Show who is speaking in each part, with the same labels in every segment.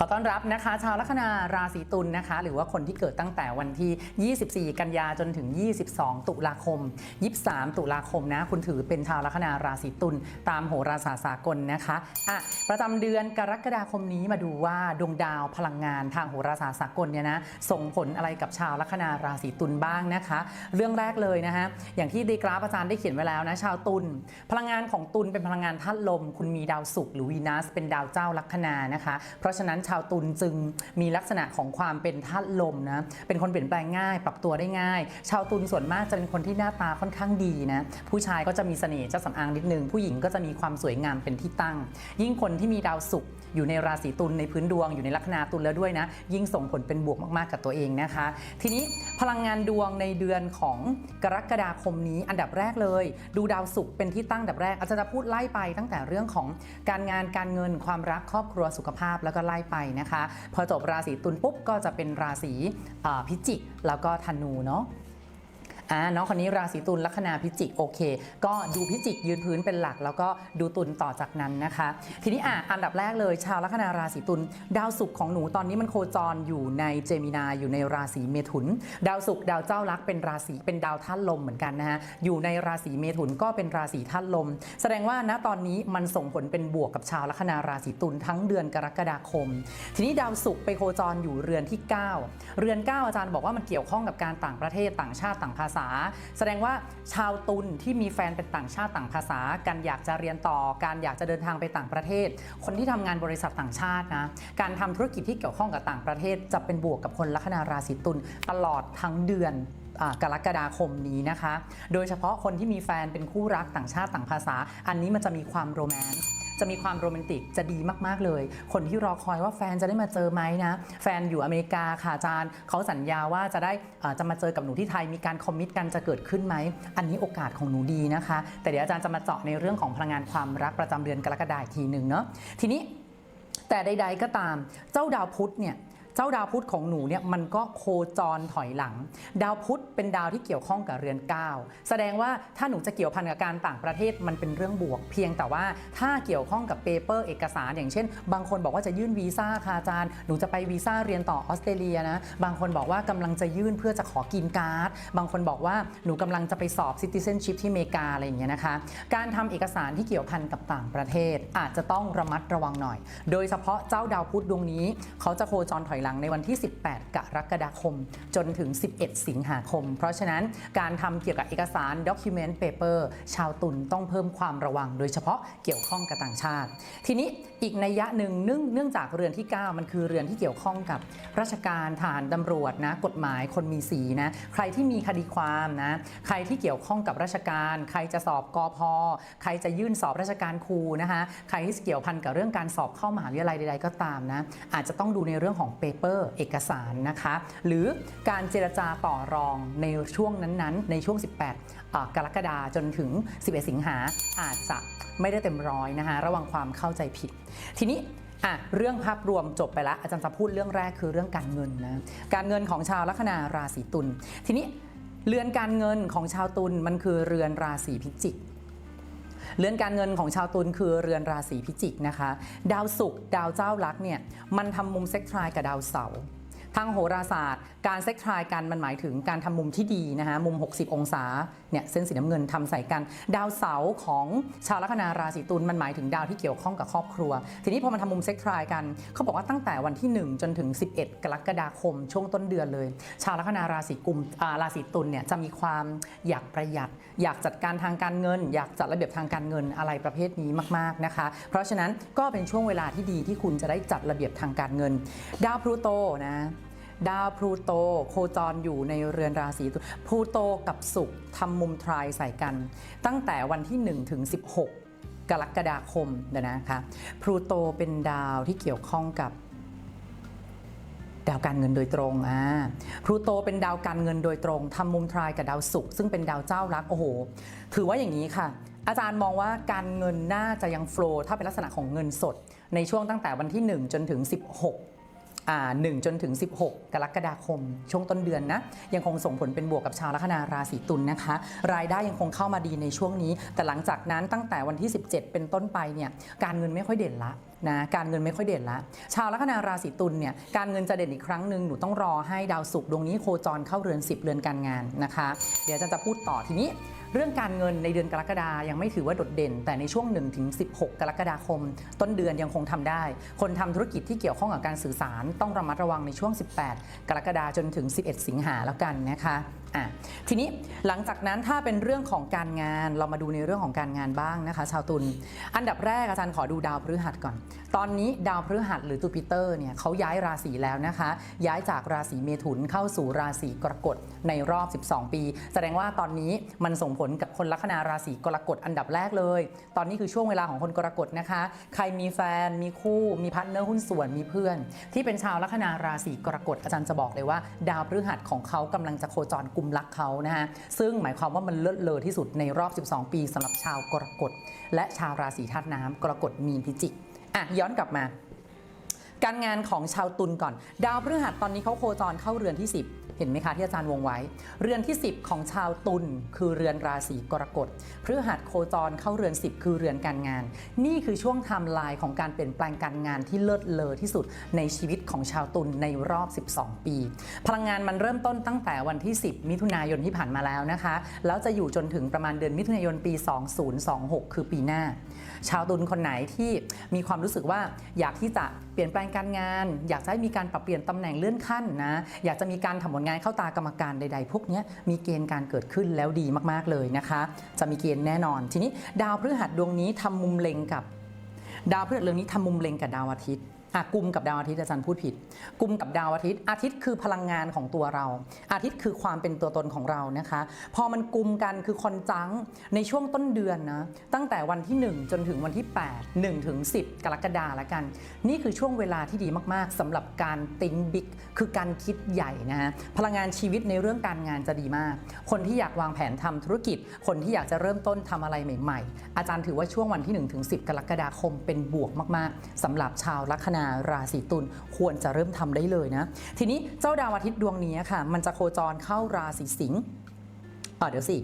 Speaker 1: ขอต้อนรับนะคะ ชาวลัคนาราศีตุลนะคะ หรือว่าคนที่เกิดตั้งแต่วันที่ 24 กันยาจนถึง 22 ตุลาคม 23 ตุลาคมนะ คุณถือเป็นชาวลัคนาราศีตุลตามโหราศาสตร์สากลนะคะอะประจำเดือนกรกฎาคมนี้มาดูว่าดวงดาวพลังงานทางโหราศาสตร์สากลเนี่ยนะส่งผลอะไรกับชาวลัคนาราศีตุลบ้างนะคะ เรื่องแรกเลยนะคะอย่างที่ดีกราฟอาจารย์ได้เขียนไว้แล้วนะชาวตุลพลังงานของตุลเป็นพลังงานธาตุลม คุณมีดาวศุกร์หรือวีนัสเป็นดาวเจ้าลัคนานะคะ เพราะฉะนั้นชาวตุลจึงมีลักษณะของความเป็นธาตุลมนะเป็นคนเปลี่ยนแปลงง่าย ปรับตัวได้ง่าย ชาวตุลส่วนมากจะเป็นคนที่หน้าตาค่อนข้างดีนะผู้ชายก็จะมีเสน่ห์เจ้าสำอางนิดนึงผู้หญิงก็จะมีความสวยงามเป็นที่ตั้ง ยิ่งคนที่มีดาวศุกร์อยู่ในราศีตุลในพื้นดวงอยู่ในลัคนาตุลแล้วด้วยนะ ยิ่งส่งผลเป็นบวกมากๆกับตัวเองนะคะ ทีนี้พลังงานดวงในเดือนของกรกฎาคมนี้อันดับแรกเลย ดูดาวศุกร์เป็นที่ตั้งอันดับแรกอาจารย์จะพูดไล่ไปตั้งแต่เรื่องของการงานการเงินความรักครอบครัวสุขภาพแล้วก็ไล่ไปนะคะ พอจบราศีตุลปุ๊บก็จะเป็นราศีพิจิกแล้วก็ธนูเนาะ อ่าน้องคนนี้ราศีตุลลัคนาพิจิกโอเค ก็ดูพิจิกยืนพื้นเป็นหลัก แล้วก็ดูตุลต่อจากนั้นนะคะ ทีนี้อะอันดับแรกเลย ชาวลัคนาราศีตุลดาวศุกร์ของหนูตอนนี้มันโคจรอยู่ในเจมินาอยู่ในราศีเมถุน ดาวศุกร์ดาวเจ้าลักเป็นราศีเป็นดาวธาตุลมเหมือนกันนะฮะอยู่ในราศีเมถุนก็เป็นราศีธาตุลม แสดงว่าณตอนนี้มันส่งผลเป็นบวกกับชาวลัคนาราศีตุลทั้งเดือนกรกฎาคม ทีนี้ดาวศุกร์ไปโคจรอยู่เรือนที่ 9 เรือน 9 อาจารย์บอกว่ามันเกี่ยวข้องกับการต่างประเทศต่างชาติต่างภาษาแสดงว่าชาวตุลที่มีแฟนเป็นต่างชาติต่างภาษาการอยากจะเรียนต่อ การอยากจะเดินทางไปต่างประเทศ คนที่ทำงานบริษัทต่างชาตินะ การทำธุรกิจที่เกี่ยวข้องกับต่างประเทศ จะเป็นบวกกับคนลัคนาราศีตุลตลอดทั้งเดือนกรกฎาคมนี้นะคะ โดยเฉพาะคนที่มีแฟนเป็นคู่รักต่างชาติต่างภาษา อันนี้มันจะมีความโรแมนต์ จะมีความโรแมนติกจะดีมากๆเลย คนที่รอคอยว่าแฟนจะได้มาเจอไหมนะ แฟนอยู่อเมริกาค่ะอาจารย์เขาสัญญาว่าจะได้จะมาเจอกับหนูที่ไทยมีการคอมมิตกันจะเกิดขึ้นไหม อันนี้โอกาสของหนูดีนะคะ แต่เดี๋ยวอาจารย์จะมาเจาะในเรื่องของพลังงานความรักประจำเดือนกรกฎาคมอีกทีหนึ่งเนาะทีนี้แต่ใด ๆก็ตามเจ้าดาวพุธเนี่ย เจ้าดาวพุธของหนูเนี่ยมันก็โคจรถอยหลัง ดาวพุธเป็นดาวที่เกี่ยวข้องกับเรือน 9 แสดงว่าถ้าหนูจะเกี่ยวพันกับการต่างประเทศมันเป็นเรื่องบวก เพียงแต่ว่าถ้าเกี่ยวข้องกับเปเปอร์เอกสาร อย่างเช่น บางคนบอกว่าจะยื่นวีซ่าค่ะอาจารย์หนูจะไปวีซ่าเรียนต่อออสเตรเลียนะบางคนบอกว่ากำลังจะยื่นเพื่อจะขอกินการ์ด บางคนบอกว่าหนูกำลังจะไปสอบ citizenship ที่อเมริกาอะไรอย่างเงี้ยนะคะ การทำเอกสารที่เกี่ยวพันกับต่างประเทศ อาจจะต้องระมัดระวังหน่อย โดยเฉพาะเจ้าดาวพุธดวงนี้ เขาจะโคจรถอยหลังในวันที่ 18 กรกฎาคม จนถึง 11 สิงหาคม เพราะฉะนั้นการทำเกี่ยวกับเอกสาร document paper ชาวตุลต้องเพิ่มความระวัง โดยเฉพาะเกี่ยวข้องกับต่างชาติ ทีนี้อีกนัยยะหนึ่งเนื่องเนื่องจากเรือนที่ 9 มันคือเรือนที่เกี่ยวข้องกับราชการทหารตำรวจนะกฎหมายคนมีสีนะใครที่มีคดีความนะใครที่เกี่ยวข้องกับราชการ ใครจะสอบกอพอใครจะยื่นสอบราชการครูนะคะใครที่เกี่ยวพันกับเรื่องการสอบเข้ามหาวิทยาลัยใดๆก็ตามนะอาจจะต้องดูในเรื่องของเปเปอร์เอกสารนะคะ หรือการเจรจาต่อรองในช่วงนั้นๆ ในช่วง 18 กรกฎาจนถึง 11 สิงหาอาจจะไม่ได้เต็มร้อยนะคะระวังความเข้าใจผิด ทีนี้อะเรื่องภาพรวมจบไปแล้ว อาจารย์จะพูดเรื่องแรกคือเรื่องการเงินนะการเงินของชาวลัคนาราศีตุลทีนี้เรือนการเงินของชาวตุลมันคือเรือนราศีพิจิก เรือนการเงินของชาวตุลคือเรือนราศีพิจิกนะคะ ดาวศุกร์ดาวเจ้าลักเนี่ยมันทำมุมเซ็กทรายกับดาวเสาร์ ทางโหราศาสตร์ การเซ็กทรายกันมันหมายถึงการทำมุมที่ดีนะคะมุม 60 องศาเนี่ยเส้นสีน้ำเงินทำใส่กัน ดาวเสาร์ของชาวลัคนาราศีตุลมันหมายถึงดาวที่เกี่ยวข้องกับครอบครัว ทีนี้พอมันทำมุมเซ็กทรายกันเขาบอกว่าตั้งแต่วันที่ 1 จนถึง 11 กรกฎาคมช่วงต้นเดือนเลย ชาวลัคนาราศีกุมอ่าราศีตุลเนี่ยจะมีความอยากประหยัด อยากจัดการทางการเงิน อยากจัดระเบียบทางการเงินอะไรประเภทนี้มากๆนะคะ เพราะฉะนั้นก็เป็นช่วงเวลาที่ดีที่คุณจะได้จัดระเบียบทางการเงิน ดาวพลูโตนะ ดาวพลูโตโคจรอยู่ในเรือนราศีตุลพลูโตกับศุกร์ทำมุมทรายใส่กัน ตั้งแต่วันที่1ถึง16 กรกฎาคมเดี๋ยนะคะพลูโตเป็นดาวที่เกี่ยวข้องกับดาวการเงินโดยตรงอ่าพลูโตเป็นดาวการเงินโดยตรงทำมุมทรายกับดาวศุกร์ซึ่งเป็นดาวเจ้ารักโอ้โห ถือว่าอย่างนี้ค่ะ อาจารย์มองว่าการเงินน่าจะยังโฟลว์ถ้าเป็นลักษณะของเงินสด ในช่วงตั้งแต่วันที่ 1 จนถึง 16 1 จนถึง 16 กรกฎาคม ช่วงต้นเดือนนะ ยังคงส่งผลเป็นบวกกับชาวลัคนาราศีตุลนะคะ รายได้ยังคงเข้ามาดีในช่วงนี้ แต่หลังจากนั้นตั้งแต่วันที่ 17 เป็นต้นไปเนี่ยการเงินไม่ค่อยเด่นละนะการเงินไม่ค่อยเด่นละ ชาวลัคนาราศีตุลเนี่ยการเงินจะเด่นอีกครั้งหนึ่งหนูต้องรอให้ดาวศุกร์ดวงนี้โคจรเข้าเรือน 10 เรือนการงานนะคะ เดี๋ยวจารย์จะพูดต่อทีนี้ เรื่องการเงินในเดือนกรกฎายังไม่ถือว่าโดดเด่น แต่ในช่วง 1-16ถึง16กรกฎาคม ต้นเดือนยังคงทำได้ คนทำธุรกิจที่เกี่ยวข้องกับการสื่อสารต้องระมัดระวังในช่วง 18 กรกฎาจนถึง 11 สิงหาแล้วกันนะคะอะทีนี้หลังจากนั้นถ้าเป็นเรื่องของการงานเรามาดูในเรื่องของการงานบ้างนะคะ ชาวตุลอันดับแรกอาจารย์ขอดูดาวพฤหัสก่อนตอนนี้ดาวพฤหัสหรือจูปิเตอร์เนี่ยเขาย้ายราศีแล้วนะคะ ย้ายจากราศีเมถุนเข้าสู่ราศีกรกฎในรอบ 12 ปี แสดงว่าตอนนี้มันส่งผลกับคนลัคนาราศีกรกฎอันดับแรกเลย ตอนนี้คือช่วงเวลาของคนกรกฎนะคะ ใครมีแฟนมีคู่มีพาร์ทเนอร์หุ้นส่วนมีเพื่อน ที่เป็นชาวลัคนาราศีกรกฎอาจารย์จะบอกเลยว่า ดาวพฤหัสของเขากำลังจะโคจรกลุ่มรักเขานะฮะซึ่งหมายความว่ามันเลิศเลอที่สุดในรอบ 12 ปีสำหรับชาวกรกฎและชาวราศีธาตุน้ำกรกฎมีนพิจิก อะย้อนกลับมา การงานของชาวตุลก่อน ดาวพฤหัสตอนนี้เขาโคจรเข้าเรือนที่ 10เห็นไหมคะที่อาจารย์วงไว้ เรือนที่ 10 ของชาวตุลคือเรือนราศีกรกฎพฤหัสโคจรเข้าเรือน 10 คือเรือนการงาน นี่คือช่วงไทม์ไลน์ของการเปลี่ยนแปลงการงานที่เลิศเลอที่สุดในชีวิตของชาวตุลในรอบ 12 ปี พลังงานมันเริ่มต้นตั้งแต่วันที่ 10 มิถุนายนที่ผ่านมาแล้วนะคะ แล้วจะอยู่จนถึงประมาณเดือนมิถุนายนปี 2026 คือปีหน้า ชาวตุลคนไหนที่มีความรู้สึกว่าอยากที่จะเปลี่ยนแปลงการงาน อยากจะให้มีการปรับเปลี่ยนตำแหน่งเลื่อนขั้นนะอยากจะมีการทำผลงานเข้าตากรรมการใด ๆ พวกนี้มีเกณฑ์การเกิดขึ้นแล้วดีมากๆเลยนะคะ จะมีเกณฑ์แน่นอน ทีนี้ดาวพฤหัสดวงนี้ทำมุมเล็งกับ ดาวพฤหัสเรืองนี้ทำมุมเล็งกับดาวอาทิตย์ อะกุมกับดาวอาทิตย์อาจารย์พูดผิดกุมกับดาวอาทิตย์ อาทิตย์คือพลังงานของตัวเรา อาทิตย์คือความเป็นตัวตนของเรานะคะ พอมันกุมกันคือคอนจังในช่วงต้นเดือนนะตั้งแต่วันที่ 1 จนถึงวันที่ 8 1ถึง10 กรกฎาละกัน นี่คือช่วงเวลาที่ดีมากๆสำหรับการติ้งบิ๊กคือการคิดใหญ่นะฮะพลังงานชีวิตในเรื่องการงานจะดีมาก คนที่อยากวางแผนทำธุรกิจ คนที่อยากจะเริ่มต้นทำอะไรใหม่ ๆ อาจารย์ถือว่าช่วงวันที่1ถึง10 กรกฎาคมเป็นบวกมาก ๆสำหรับชาวลัคนาราศีตุลควรจะเริ่มทำได้เลยนะ ทีนี้เจ้าดาวอาทิตย์ดวงนี้ค่ะ มันจะโคจรเข้าราศีสิงห์อ่าเดี๋ยวสิ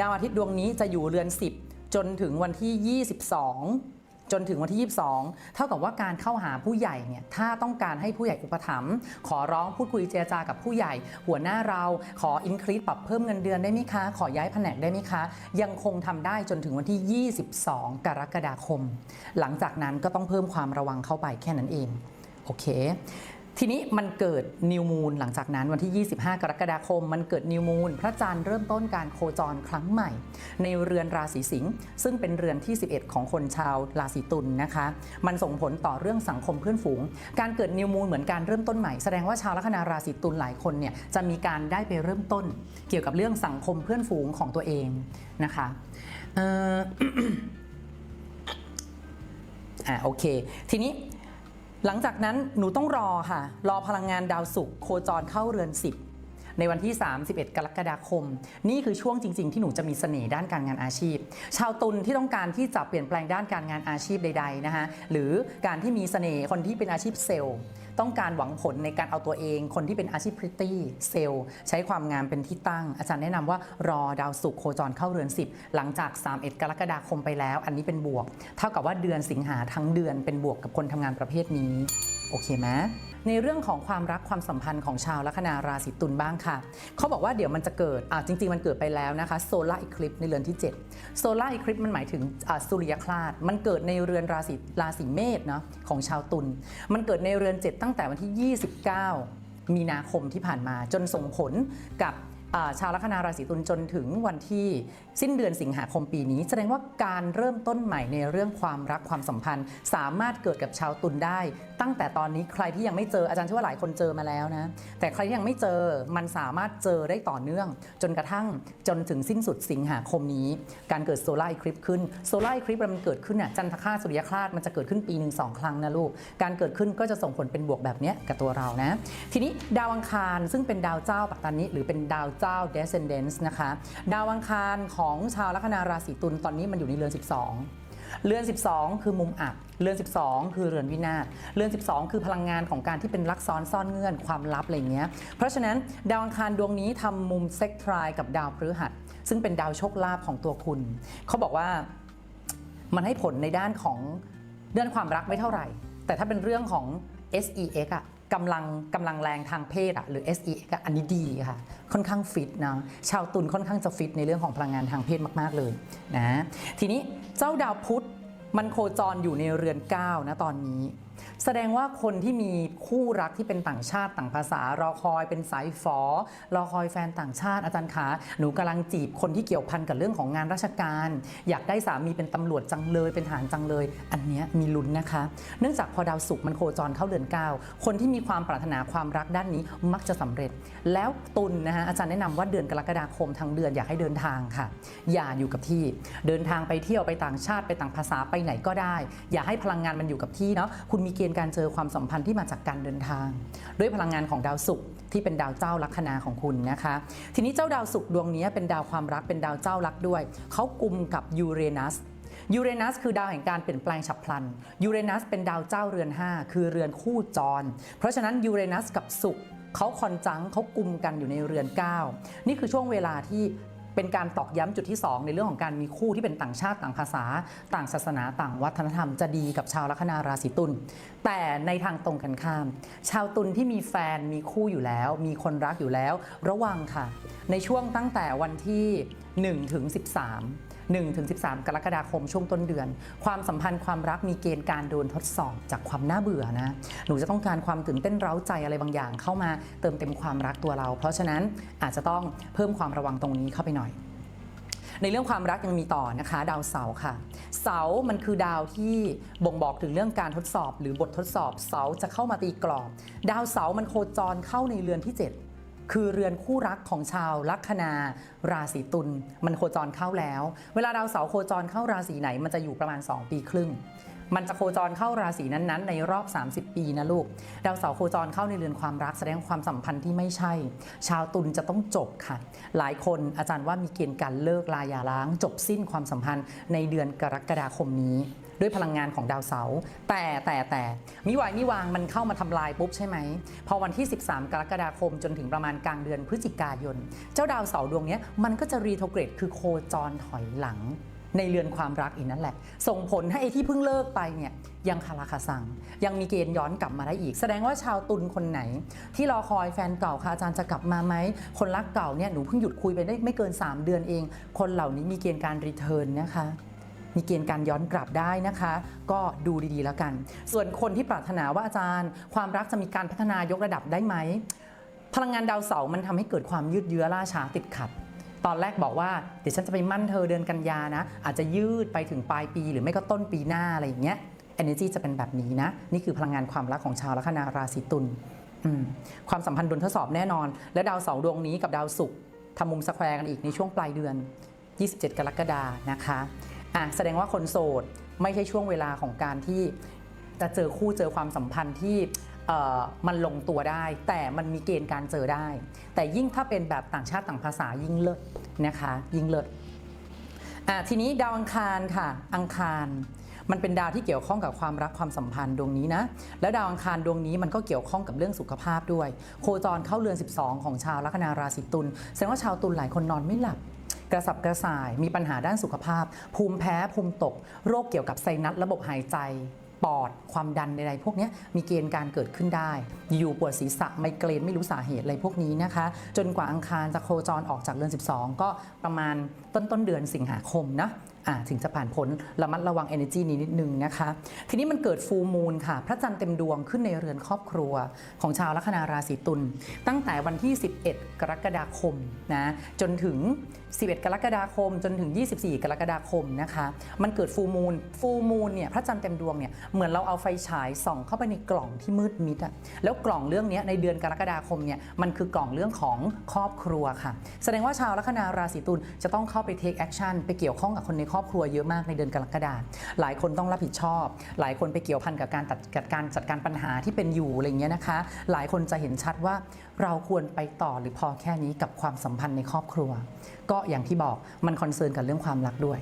Speaker 1: ดาวอาทิตย์ดวงนี้จะอยู่เรือน 10 จนถึงวันที่ 22 จนถึงวันที่ 22 เท่ากับว่าการเข้าหาผู้ใหญ่เนี่ยถ้าต้องการให้ผู้ใหญ่อุปถัมภ์ขอร้องพูดคุยเจรจากับผู้ใหญ่ หัวหน้าเราขออินครีสปรับเพิ่มเงินเดือนได้ไหมคะ ขอย้ายแผนกได้ไหมคะ ยังคงทำได้จนถึงวันที่ 22 กรกฎาคม หลังจากนั้นก็ต้องเพิ่มความระวังเข้าไปแค่นั้นเองโอเค ทีนี้มันเกิดนิวมูนหลังจากนั้นวันที่ 25 กรกฎาคม มันเกิดนิวมูนพระจันทร์เริ่มต้นการโคจรครั้งใหม่ ในเรือนราศีสิงห์ซึ่งเป็นเรือนที่ 11 ของคนชาวราศีตุลนนะคะ มันส่งผลต่อเรื่องสังคมเพื่อนฝูง การเกิดนิวมูนเหมือนการเริ่มต้นใหม่แสดงว่าชาวลัคนาราศีตุลหลายคนเนี่ยจะมีการได้ไปเริ่มต้น เกี่ยวกับเรื่องสังคมเพื่อนฝูงของตัวเองนะคะเอ่ออ่าโอเค ทีนี้ หลังจากนั้นหนูต้องรอค่ะ รอพลังงานดาวศุกร์โคจรเข้าเรือน10 ในวันที่ 31 กรกฎาคม นี่คือช่วงจริง ๆ ที่หนูจะมีเสน่ห์ด้านการงานอาชีพ ชาวตุลที่ต้องการที่จะเปลี่ยนแปลงด้านการงานอาชีพใดๆนะคะหรือการที่มีเสน่ห์คนที่เป็นอาชีพเซลล์ต้องการหวังผลในการเอาตัวเอง คนที่เป็นอาชีพพริตตี้เซลล์ใช้ความงามเป็นที่ตั้ง อาจารย์แนะนำว่ารอดาวศุกร์โคจรเข้าเรือน 10 หลังจาก 31 กรกฎาคมไปแล้ว อันนี้เป็นบวก เท่ากับว่าเดือนสิงหาทั้งเดือนเป็นบวกกับคนทำงานประเภทนี้ โอเคไหมในเรื่องของความรักความสัมพันธ์ของชาวลัคนาราศีตุลบ้างค่ะ เขาบอกว่าเดี๋ยวมันจะเกิดอ่าจริง ๆ มันเกิดไปแล้วนะคะโซลาร์อีคลิปในเรือนที่ 7 โซลาร์อีคลิปมันหมายถึงสุริยคราสมันเกิดในเรือนราศีราศีเมษเนาะของชาวตุล มันเกิดในเรือน 7 ตั้งแต่วันที่ 29 มีนาคมที่ผ่านมาจนส่งผลกับ ชาวลัคนาราศีตุลจนถึงวันที่สิ้นเดือนสิงหาคมปีนี้ แสดงว่าการเริ่มต้นใหม่ในเรื่องความรักความสัมพันธ์ สามารถเกิดกับชาวตุลได้ ตั้งแต่ตอนนี้ใครที่ยังไม่เจออาจารย์เชื่อว่าหลายคนเจอมาแล้วนะแต่ใครที่ยังไม่เจอมันสามารถเจอได้ต่อเนื่อง จนกระทั่งจนถึงสิ้นสุดสิงหาคมนี้ การเกิดโซลาร์อีคลิปขึ้นโซลาร์อีคลิปมันเกิดขึ้นน่ะจันทคราสุริยคราสมันจะเกิดขึ้นปีหนึ่งสองครั้งนะลูกการเกิดขึ้นก็จะส่งผลเป็นบวกแบบนี้กับตัวเรานะ ทีนี้ดาวอังคารซึ่งเป็นดาวเจ้าปัตตานิหรือเป็นดาวเจ้า descendants นะคะ ดาวอังคารของชาวลัคนาราศีตุลตอนนี้มันอยู่ในเรือน 12เรือน 12 คือมุมอับ เรือน 12 คือเรือนวินาศ เรือน 12 คือพลังงานของการที่เป็นลักซ้อนซ่อนเงื่อนความลับอะไรเงี้ย เพราะฉะนั้นดาวอังคารดวงนี้ทำมุมเซ็กทรายกับดาวพฤหัส ซึ่งเป็นดาวโชคลาภของตัวคุณ เขาบอกว่ามันให้ผลในด้านของเดือนความรักไม่เท่าไหร่ แต่ถ้าเป็นเรื่องของ SEX อะ กำลังกำลังแรงทางเพศอะหรือ SEX อะอันนี้ดีค่ะ ค่อนข้างฟิตนะชาวตุลค่อนข้างจะฟิตในเรื่องของพลังงานทางเพศมากๆเลยนะทีนี้เจ้าดาวพุธมันโคจรอยู่ในเรือน9นะตอนนี้ แสดงว่าคนที่มีคู่รักที่เป็นต่างชาติต่างภาษารอคอยเป็นสายฝอรอคอยแฟนต่างชาติอาจารย์ขาหนูกำลังจีบคนที่เกี่ยวพันกับเรื่องของงานราชการ อยากได้สามีเป็นตำรวจจังเลยเป็นทหารจังเลย อันนี้มีลุ้นนะคะ เนื่องจากพอดาวศุกร์มันโคจรเข้าเดือนเก้าคนที่มีความปรารถนาความรักด้านนี้มักจะสำเร็จ แล้วตุลนะคะอาจารย์แนะนำว่าเดือนกรกฎาคมทั้งเดือนอยากให้เดินทางค่ะ อย่าอยู่กับที่เดินทางไปเที่ยวไปต่างชาติไปต่างภาษาไปไหนก็ได้ อย่าให้พลังงานมันอยู่กับที่เนาะคุณมีเกณฑ์การเจอความสัมพันธ์ที่มาจากการเดินทาง ด้วยพลังงานของดาวศุกร์ที่เป็นดาวเจ้าลัคนาของคุณนะคะ ทีนี้เจ้าดาวศุกร์ดวงนี้เป็นดาวความรักเป็นดาวเจ้ารักด้วยเขากลุ่มกับยูเรนัสยูเรนัสคือดาวแห่งการเปลี่ยนแปลงฉับพลันยูเรนัสเป็นดาวเจ้าเรือน 5 คือเรือนคู่จร เพราะฉะนั้นยูเรนัสกับศุกร์เขาคอนจังเขากลุ่มกันอยู่ในเรือน 9 นี่คือช่วงเวลาที่ เป็นการตอกย้ำจุดที่ 2 ในเรื่องของการมีคู่ที่เป็นต่างชาติต่างภาษา ต่างศาสนาต่างวัฒนธรรมจะดีกับชาวลัคนาราศีตุลแต่ในทางตรงกันข้าม ชาวตุลที่มีแฟนมีคู่อยู่แล้ว มีคนรักอยู่แล้ว ระวังค่ะ ในช่วงตั้งแต่วันที่1ถึง13 1ถึง13 กรกฎาคมช่วงต้นเดือน ความสัมพันธ์ความรักมีเกณฑ์การโดนทดสอบจากความน่าเบื่อนะ หนูจะต้องการความตื่นเต้นเร้าใจอะไรบางอย่าง เข้ามาเติมเต็มความรักตัวเรา เพราะฉะนั้นอาจจะต้องเพิ่มความระวังตรงนี้เข้าไปหน่อยในเรื่องความรักยังมีต่อนะคะ ดาวเสาร์ค่ะ เสาร์มันคือดาวที่บ่งบอกถึงเรื่องการทดสอบ หรือบททดสอบเสาร์จะเข้ามาตีกรอบ ดาวเสาร์มันโคจรเข้าในเรือนที่ 7 คือเรือนคู่รักของชาวลัคนาราศีตุลมันโคจรเข้าแล้ว เวลาดาวเสาร์โคจรเข้าราศีไหน มันจะอยู่ประมาณ 2 ปีครึ่ง มันจะโคจรเข้าราศีนั้นๆ ในรอบ 30 ปีนะลูก ดาวเสาร์โคจรเข้าในเรือนความรักแสดงความสัมพันธ์ที่ไม่ใช่ ชาวตุลจะต้องจบค่ะ หลายคนอาจารย์ว่ามีเกณฑ์การเลิกลาหย่าร้าง จบสิ้นความสัมพันธ์ในเดือนกรกฎาคมนี้ ด้วยพลังงานของดาวเสาร์แต่แต่แต่มิวายมิวางมันเข้ามาทำลายปุ๊บใช่ไหมพอวันที่ 13 กรกฎาคมจนถึงประมาณกลางเดือนพฤศจิกายน เจ้าดาวเสาร์ดวงนี้มันก็จะรีโทเกรดคือโคจรถอยหลังในเรือนความรักอีกนั่นแหละ ส่งผลให้ไอ้ที่เพิ่งเลิกไปเนี่ยยังคาราคาซัง ยังมีเกณฑ์ย้อนกลับมาได้อีก แสดงว่าชาวตุลคนไหน ที่รอคอยแฟนเก่าค่ะอาจารย์จะกลับมาไหม คนรักเก่าเนี่ยหนูเพิ่งหยุดคุยไปได้ไม่เกิน 3 เดือนเอง คนเหล่านี้มีเกณฑ์การรีเทิร์นนะคะ มีเกณฑ์การย้อนกลับได้นะคะ ก็ดูดีๆแล้วกัน ส่วนคนที่ปรารถนาว่าอาจารย์ ความรักจะมีการพัฒนายกระดับได้ไหมพลังงานดาวเสาร์มันทำให้เกิดความยืดเยื้อล่าช้าติดขัด ตอนแรกบอกว่าเดี๋ยวฉันจะไปมั่นเธอเดือนกันยานะ อาจจะยืดไปถึงปลายปี หรือไม่ก็ต้นปีหน้าอะไรอย่างเงี้ย energy จะเป็นแบบนี้นะ นี่คือพลังงานความรักของชาวลัคนาราศีตุลความสัมพันธ์โดนทดสอบแน่นอน และดาวเสาร์ดวงนี้กับดาวศุกร์ทำมุมสแควร์กันอีกในช่วงปลายเดือน 27 กรกฎานะคะ อะแสดงว่าคนโสดไม่ใช่ช่วงเวลาของการที่จะเจอคู่เจอความสัมพันธ์ที่มันลงตัวได้ แต่มันมีเกณฑ์การเจอได้ แต่ยิ่งถ้าเป็นแบบต่างชาติต่างภาษายิ่งเลิศนะคะ ยิ่งเลิศอะทีนี้ดาวอังคารค่ะ อังคารมันเป็นดาวที่เกี่ยวข้องกับความรักความสัมพันธ์ดวงนี้นะ แล้วดาวอังคารดวงนี้มันก็เกี่ยวข้องกับเรื่องสุขภาพด้วย โคจรเข้าเรือน 12 ของชาวลัคนาราศีตุลแสดงว่าชาวตุลหลายคนนอนไม่หลับ กระสับกระส่าย มีปัญหาด้านสุขภาพ ภูมิแพ้ภูมิตก โรคเกี่ยวกับไซนัสระบบหายใจปอดความดันใดๆพวกนี้มีเกณฑ์การเกิดขึ้นได้ อยู่ปวดศีรษะไมเกรนไม่รู้สาเหตุอะไรพวกนี้นะคะ จนกว่าอังคารจะโคจรออกจากเรือน 12 ก็ประมาณต้นต้นเดือนสิงหาคมนะถึงจะผ่านพ้นระมัดระวัง energy นี้นิดนึงนะคะ ทีนี้มันเกิดฟูมูลค่ะ พระจันทร์เต็มดวงขึ้นในเรือนครอบครัว ของชาวลัคนาราศีตุลตั้งแต่วันที่ 11 กรกฎาคมนะจนถึง 11 กรกฎาคม จนถึง 24 กรกฎาคมนะคะ มันเกิดฟูมูลฟูมูลเนี่ยพระจันทร์เต็มดวงเนี่ยเหมือนเราเอาไฟฉายส่องเข้าไปในกล่องที่มืดมิดอะแล้วกล่องเรื่องนี้ในเดือนกรกฎาคมเนี่ยมันคือกล่องเรื่องของครอบครัวค่ะ แสดงว่าชาวลัคนาราศีตุลจะต้องเข้าไป take action ไปเกี่ยวข้องกับคนในครอบครัวเยอะมากในเดือนกรกฎาหลายคนต้องรับผิดชอบ หลายคนไปเกี่ยวพันกับการตัดจัดการจัดการปัญหาที่เป็นอยู่อะไรเงี้ยนะคะ หลายคนจะเห็นชัดว่าเราควรไปต่อหรือพอแค่นี้กับความสัมพันธ์ในครอบครัว ก็อย่างที่บอกมันคอนเซิร์นกับเรื่องความรักด้วย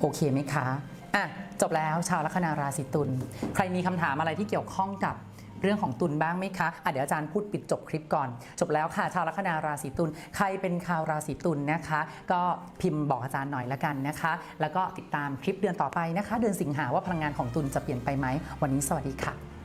Speaker 1: โอเคไหมคะอะจบแล้วชาวลัคนาราศีตุลใครมีคำถามอะไรที่เกี่ยวข้องกับ เรื่องของตุลบ้างไหมคะอะเดี๋ยวอาจารย์พูดปิดจบคลิปก่อน จบแล้วค่ะ ชาวลัคนาราศีตุลใครเป็นชาวราศีตุลนะคะ ก็พิมพ์บอกอาจารย์หน่อยละกันนะคะ แล้วก็ติดตามคลิปเดือนต่อไปนะคะ เดือนสิงหาว่าพลังงานของตุลจะเปลี่ยนไปไหมวันนี้สวัสดีค่ะ